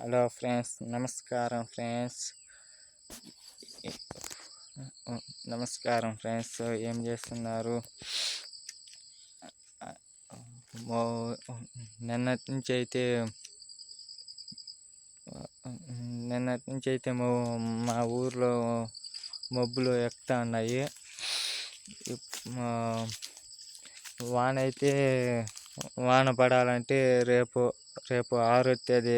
Hello friends నమస్కారం friends. నమస్కారం friends ఏం చేస్తున్నారు? నిన్నటి నుంచి అయితే నిన్నటి నుంచి అయితే మా ఊర్లో మబ్బులు ఎక్కుతా ఉన్నాయి. వాన అయితే వాన పడాలంటే రేపు రేపు ఆరో తేదీ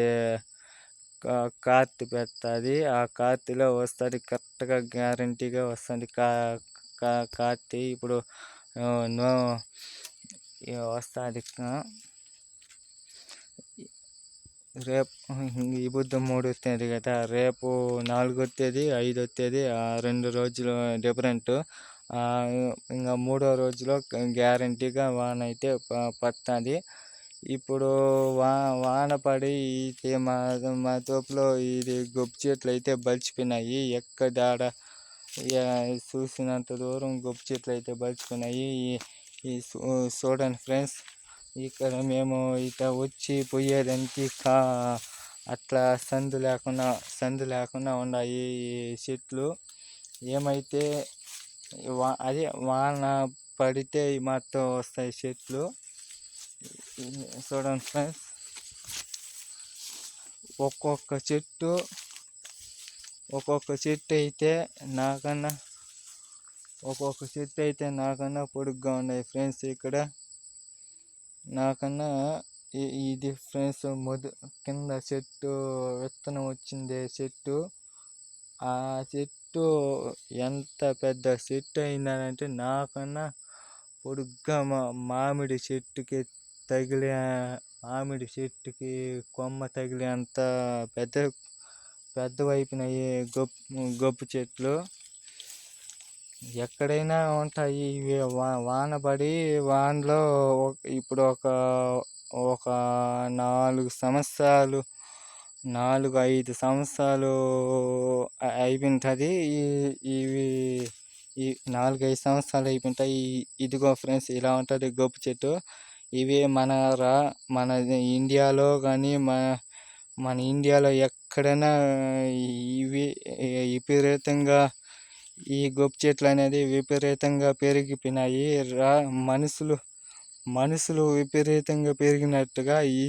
కార్తీ పెడుతుంది. ఆ కార్తిలో వస్తుంది కరెక్ట్గా గ్యారంటీగా వస్తుంది కా కార్తీ. ఇప్పుడు నో వస్తుంది రేపు ఈ బుద్ధ మూడు తేదీ కదా. రేపు నాలుగో తేదీ ఐదో తేదీ రెండు రోజులు డిఫరెంట్. ఇంకా మూడో రోజులో గ్యారంటీగా వాన అయితే పడుతుంది. ఇప్పుడు వా వాన పడి మా మా తోపులో ఇది గొప్ప చెట్లు అయితే బలిచిపోయినాయి. ఎక్కడ చూసినంత దూరం గొప్ప చెట్లు అయితే బలిచిపోయినాయి. ఈ చూడండి ఫ్రెండ్స్ ఇక్కడ మేము ఇట వచ్చి పోయేదానికి కా అట్లా సందు లేకుండా సందు లేకుండా ఉన్నాయి ఈ చెట్లు. ఏమైతే వా అదే వాన పడితే మాత్రం వస్తాయి చెట్లు. చూడండి ఫ్రెండ్స్. ఒక్కొక్క చెట్టు ఒక్కొక్క చెట్టు అయితే నాకన్నా ఒక్కొక్క చెట్టు అయితే నాకన్నా పొడుగ్గా ఉన్నాయి ఫ్రెండ్స్ ఇక్కడ. నాకన్నా ఇది ఫ్రెండ్స్ మొద కింద చెట్టు విత్తనం వచ్చింది చెట్టు. ఆ చెట్టు ఎంత పెద్ద చెట్టు అయిందనంటే నాకన్నా పొడుగ్గా మా మామిడి చెట్టుకి తగిలే మామిడి చెట్టుకి కొమ్మ తగిలే అంత పెద్ద పెద్ద గొప్పు గొప్ప గొప్ప చెట్లు ఎక్కడైనా ఉంటాయి. ఇవి వాన పడి వానలో ఇప్పుడు ఒక ఒక నాలుగు సంవత్సరాలు నాలుగు ఐదు సంవత్సరాలు అయిపోయింటుంది. ఇవి ఈ నాలుగైదు సంవత్సరాలు అయిపోయింటాయి. ఇదిగో ఫ్రెండ్స్ ఇలా ఉంటుంది గొప్ప చెట్టు. ఇవి మన రా మన ఇండియాలో కానీ మన మన ఇండియాలో ఎక్కడైనా ఇవి విపరీతంగా ఈ గొప్ప చెట్లు అనేది విపరీతంగా పెరిగిపోయినాయి. రా మనుషులు మనుషులు విపరీతంగా పెరిగినట్టుగా ఈ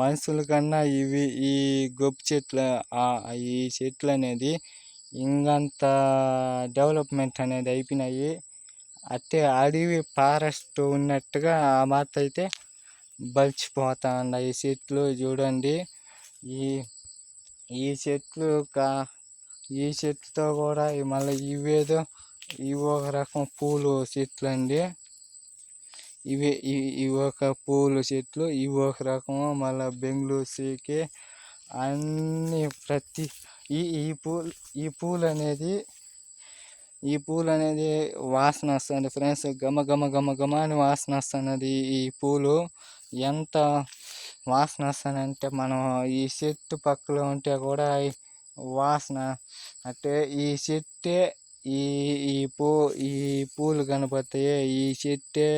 మనుషుల కన్నా ఇవి ఈ గొప్ప చెట్లు ఈ చెట్లు అనేది ఇంకంత డెవలప్మెంట్ అనేది అయిపోయినాయి. అట్టే అడవి ఫారెస్ట్ ఉన్నట్టుగా ఆ మాత అయితే బలిచిపోతా ఉన్నాయి చెట్లు చూడండి. ఈ ఈ చెట్లు కా ఈ చెట్లతో కూడా మళ్ళీ ఇవేదో ఇవి ఒక రకం పూలు చెట్లు అండి ఇవి ఇవి ఒక పూల చెట్లు ఇవి ఒక రకము మళ్ళీ బెంగళూరు సీకి అన్నీ ప్రతి ఈ ఈ పూలు ఈ పూలు అనేది ఈ పూలు అనేది వాసన వస్తుంది ఫ్రెండ్స్. గమ గమ గమ గమ అని వాసన వస్తున్నది ఈ పూలు. ఎంత వాసన వస్తుందంటే మనం ఈ చెట్టు పక్కలో ఉంటే కూడా వాసన. అంటే ఈ చెట్టే ఈ ఈ పూ ఈ పూలు కనపడతాయి ఈ చెట్టే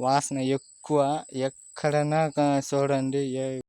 వాసన ఎక్కువ. ఎక్కడైనా చూడండి.